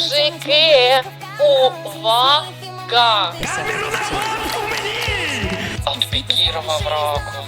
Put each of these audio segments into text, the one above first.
Мужики, увага! Отпікірова в раку.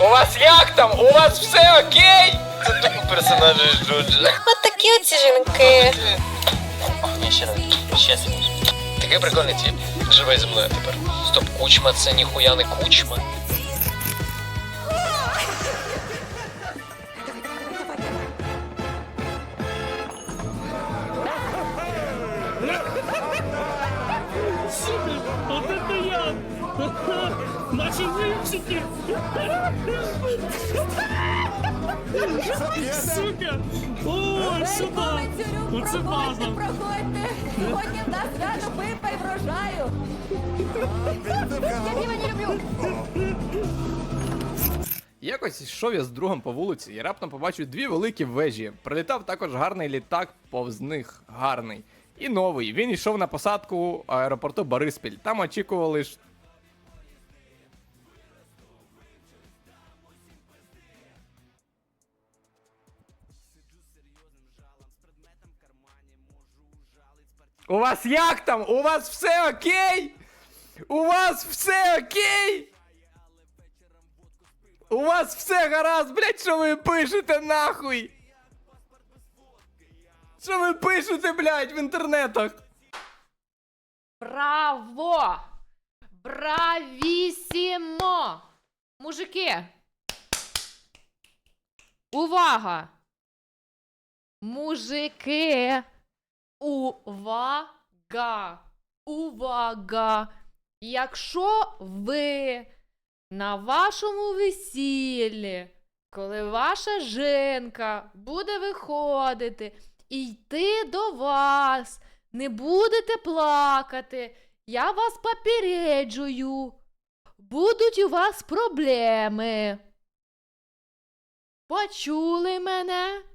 У вас як там? У вас все окей? Це тупо персонажі Джуджа. От такі оці жінки. Ні, ще раз. Ще секунду. Такий прикольний тип. Живе зі мною тепер. Стоп, кучма це ніхуя не кучма. Оце база! Проходьте! Сьогодні в нас свято пипа й врожаю! Я пиво не люблю! Якось йшов я з другом по вулиці і раптом побачив дві великі вежі. Прилітав також гарний літак повз них, гарний. І новий. Він йшов на посадку аеропорту Бориспіль. Там очікували ж. У вас як там? У вас все окей? У вас все окей? У вас все гаразд, блять, що ви пишете нахуй? Що ви пишете, блять, в інтернетах? Браво! Бравісімо! Мужики! Увага! Мужики! Увага! Увага! Якщо ви на вашому весіллі, коли ваша жінка буде виходити і йти до вас, не будете плакати, я вас попереджую. Будуть у вас проблеми. Почули мене?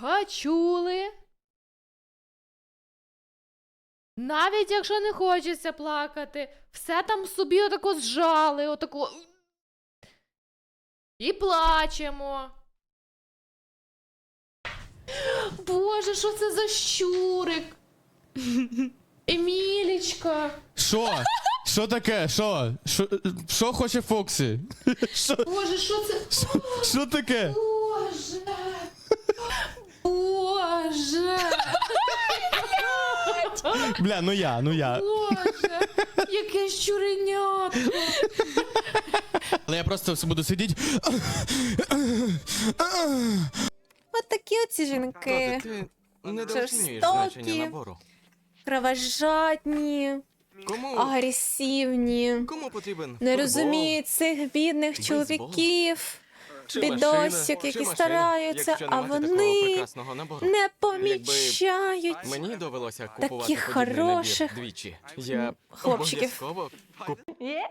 Почули? Навіть якщо не хочеться плакати, все там собі отако зжали, отако. І плачемо. Боже, що це за щурик? Емілічка. Що? Що таке? Що? Що, що хоче Фоксі? Що, Боже, що це? що таке? Боже. Боже. Бля, ну я, ну я. Боже. Яке щуренятко. Але я просто буду сидіти. От такі оці жінки. ти не Жорстокі. значення набору. Кровожадні, Кому, агресивні. кому потрібен Не футбол, розуміють цих бідних бейсбол, чоловіків, бідосик, які стараються, а вони не помічають. Мені довелося купувати Таких хороших двічі. Я хлопчиків. Є?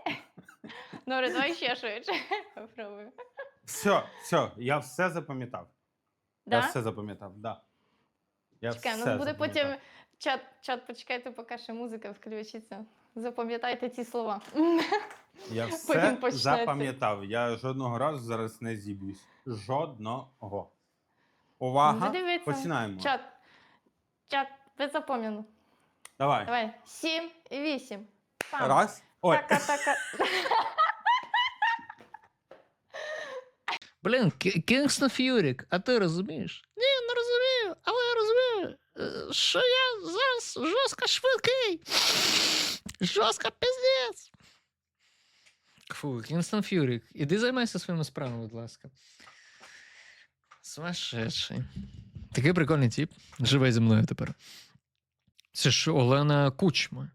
Добре, давай ще швидше. Попробуємо. Все, все, я все запам'ятав. Я все запам'ятав, да. Я Чекай, все нас буде потім запам'ятав. чат, чат, почекайте, поки ще музика включиться. Запам'ятайте ці слова. Я все почнеться. запам'ятав. Я жодного разу зараз не зіб'юсь. Жодного. Увага. Дивіться. Починаємо. Чат, чат, ви запам'ятали. Давай. Давай, сім і вісім. Пам. Раз. Ой. Така, така. Блін, Кінгстон Ф'юрік, а ти розумієш? Ні, не розумію, але я розумію, е, що я зараз жорстко швидкий. Жорстко піздець. Фу, Кінгстон Ф'юрік, іди займайся своїми справами, будь ласка. Сумасшедший. Такий прикольний тип. Живе зі мною тепер. Це ж Олена Кучма.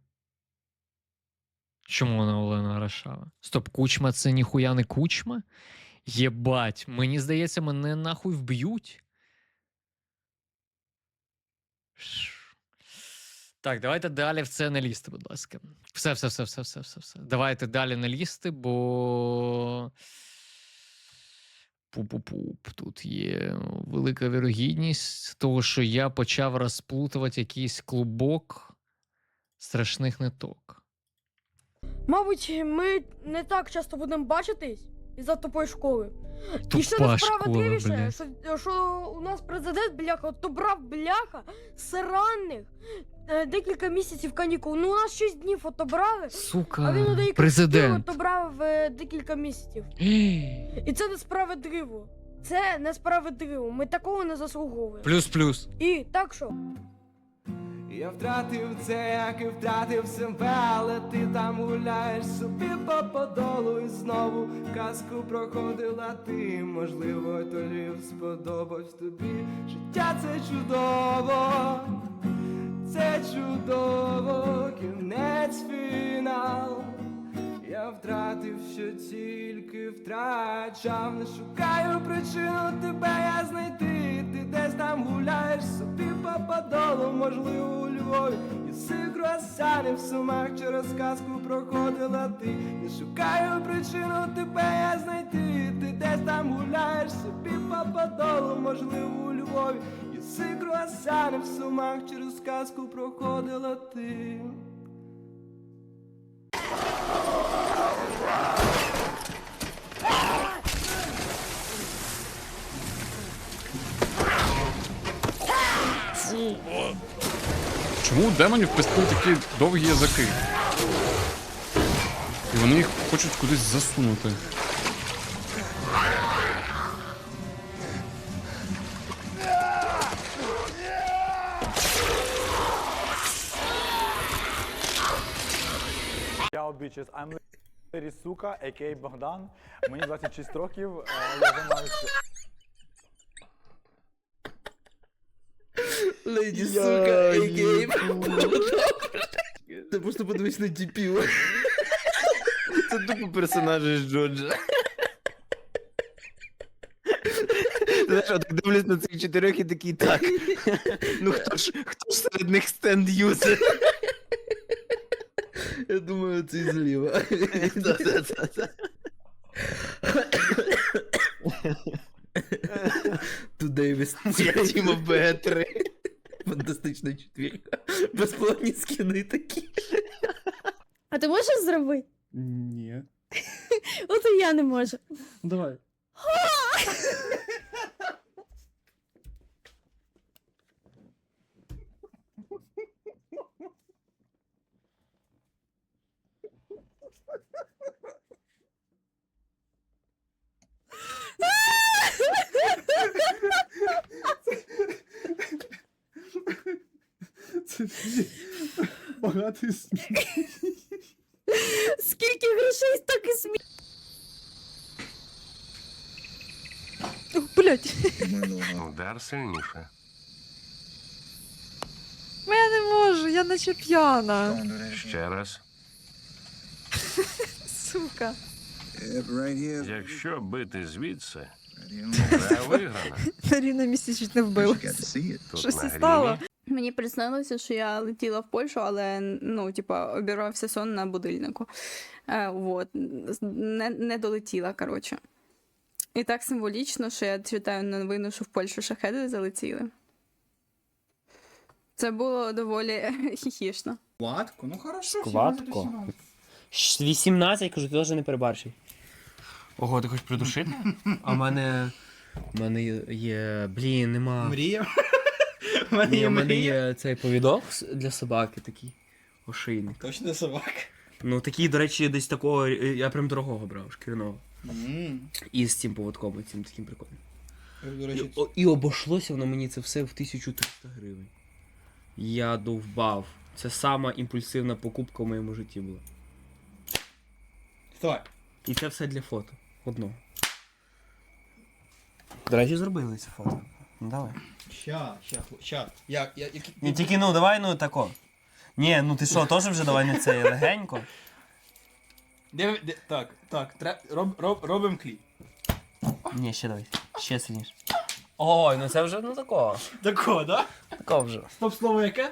Чому вона Олена Рашава? Стоп, кучма це ніхуя не кучма? Єбать, мені здається, мене нахуй вб'ють. Так, давайте далі в це не лізти, будь ласка. Все, все, все, все, все, все, все. Давайте далі не лізти, бо. Пу-пу-пуп. Тут є велика вірогідність того, що я почав розплутувати якийсь клубок страшних ниток. Мабуть, ми не так часто будемо бачитись. Із-за тупої школи. І Тупа школа, несправедливіше, блядь. що, що у нас президент бляха отобрав бляха сраних е, декілька місяців канікул. Ну у нас 6 днів отобрали, а він Сука, деяких президент. шкіл отобрав е, декілька місяців. І це несправедливо. Це несправедливо. Ми такого не заслуговуємо. Плюс-плюс. І так що. Я втратив це, як і втратив себе, але ти там гуляєш собі по подолу і знову казку проходила ти. Можливо, тобі сподобалось тобі. Життя це чудово, це чудово, втратив, що тільки втрачав, не шукаю причину тебе я знайти. Ти десь там гуляєш собі по подолу, можливо, у Львові. Іси круасани в сумах через казку проходила ти. Не шукаю причину тебе я знайти. Ти десь там гуляєш собі по подолу, можливо, у Львові. Іси круасани в сумах через казку проходила ти. Чому у демонів пестують такі довгі язики? І вони їх хочуть кудись засунути. Я bitches, I'm Сука, а.к.а. Богдан. Мені 26 років, е, я займаюся... Леді, сука, ей Ти просто подивись на діпів. Це тупо персонажі з Джоджа. Знаєш, от дивлюсь на цих чотирьох і такий так. Ну хто ж, хто ж серед них стенд-юзер? Я думаю, цей зліва. Today with Тіма Б3. Фантастична четвірка. Безплатні скини такі. А ти можеш зробити? Ні. От і я не можу. Давай. Це багатий сміх. Скільки грошей, так і смі... Блять, Удар сильніше. я не можу, я наче п'яна. Ще раз. Сука. Якщо бити звідси, гра виграна. Маріна місяць чуть не вбила. Щось і стало. Мені приснилося, що я летіла в Польщу, але ну, типа, обірвався сон на будильнику. Е, вот. не, не долетіла, коротше. І так символічно, що я читаю новину, що в Польщу шахеди залетіли. Це було доволі хіхішно. Складко? Ну хорошо, Складко? 18, кажу, ти теж не перебарщий. Ого, ти хочеш придушити? А в мене. У мене є. Блін, нема. Мрія? Ні, у мене є цей повідок для собаки такий. Ошийник. Точно собака. Ну такий, до речі, десь такого. е, Я прям дорогого брав, шкіряного. І з цим поводком, цим таким прикольним. До І, о- і обійшлося воно мені це все в 1300 гривень. Я довбав. Це сама імпульсивна покупка в моєму житті була. Давай. І це все для фото. Одного. До речі, зробили це фото. Ну давай. Ща, ща, ща. Як, я, як... Ні, тільки ну давай, ну тако. Ні, ну ти що, теж вже давай не це легенько. Де, де, так, так, треб, роб, роб, робимо кліп. Ні, ще давай. Ще сильніше. Ой, ну це вже ну тако. Тако, да? Тако вже. Стоп слово яке?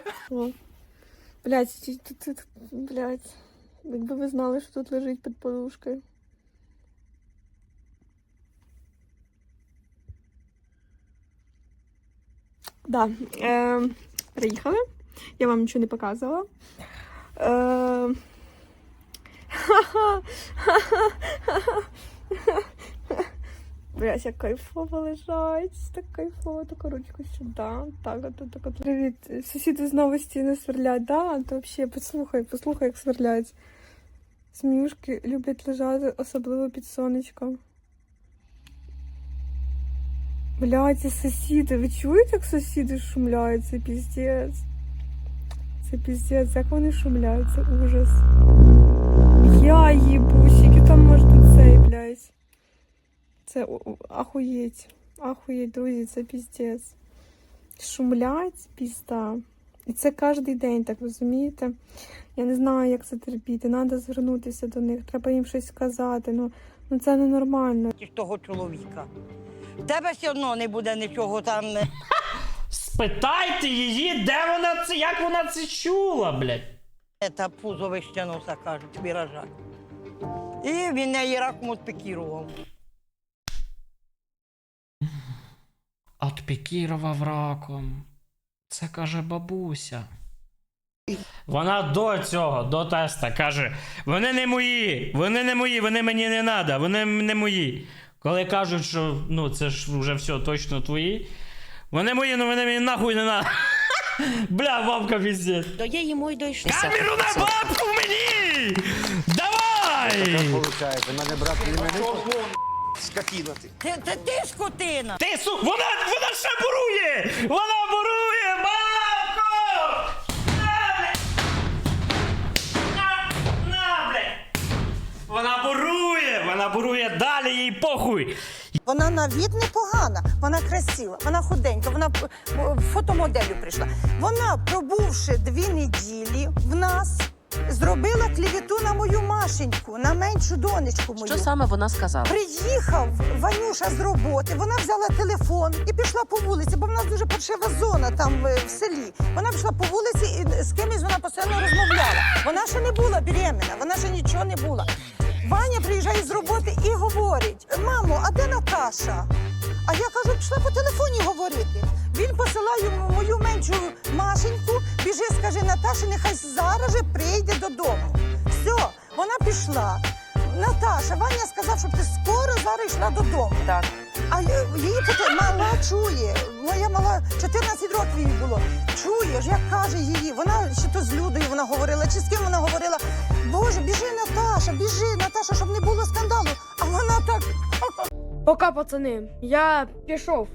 Блять, тут, тут, блять. Якби ви знали, що тут лежить під подушкою. Да, е, приїхали. Я вам нічого не показувала. Е, ха-ха. Блять, як кайфово лежать, так кайфово, таку ручку сюди, так, от, так, от. Привіт, сусіди знову стіни сверлять, да? То взагалі, послухай, послухай, як сверлять. Зміюшки люблять лежати, особливо під сонечком. Блядь, сусіди, ви чуєте, як сусіди шумляють? Це піздець. Це піздець, як вони шумляють, це ужас. Я їбу, скільки там тут цей, блядь. Це ахуєть. Ахуєть, друзі, це піздець. Шумлять пізда. І це кожен день, так розумієте? Я не знаю, як це терпіти. Треба звернутися до них, треба їм щось сказати. Ну, ну це ненормально. З того чоловіка. В тебе все одно не буде нічого там. Спитайте її, де вона це, як вона це чула, блядь. Та пузо вище носа кажуть, виражать. І він неї раком отпікірував. Отпікірував раком. Це каже бабуся. Вона до цього, до теста, каже: вони не мої, вони не мої, вони мені не треба, вони не мої. Коли кажуть, що ну це ж вже все точно твої. Вони мої, ну вони мені нахуй не надо. Бля, бабка піздець. До є йому й дійшли. Камеру на бабку мені! Давай! Ти, ти, ти скотина! Ти су... Вона, вона ще бурує! Вона бурує! Бурує! Далі, їй похуй! Вона на від непогана, вона красива, вона худенька, вона п- прийшла. Вона, пробувши дві неділі в нас, зробила клівіту на мою Машеньку, на меншу донечку мою. Що саме вона сказала? Приїхав Ванюша з роботи, вона взяла телефон і пішла по вулиці, бо в нас дуже паршива зона там е, в селі. Вона пішла по вулиці і з кимось вона постійно розмовляла. Вона ще не була беременна, вона ще нічого не була. Ваня приїжджає з роботи і говорить: мамо, а де Наташа? А я кажу, пішла по телефоні говорити. Він посилає мою меншу Машеньку, біжи, скажи Наташі, нехай зараз же прийде додому. Все, вона пішла. Наташа, Ваня сказав, щоб ти скоро зараз йшла додому. Так. А її мала чує. Моя мала 14 років їй було. Чуєш, як каже її, вона ще то з Людою вона говорила, чи з ким вона говорила. Боже, біжи, Наташа, біжи, Наташа, щоб не було скандалу. А вона так Пока, пацани, я пішов.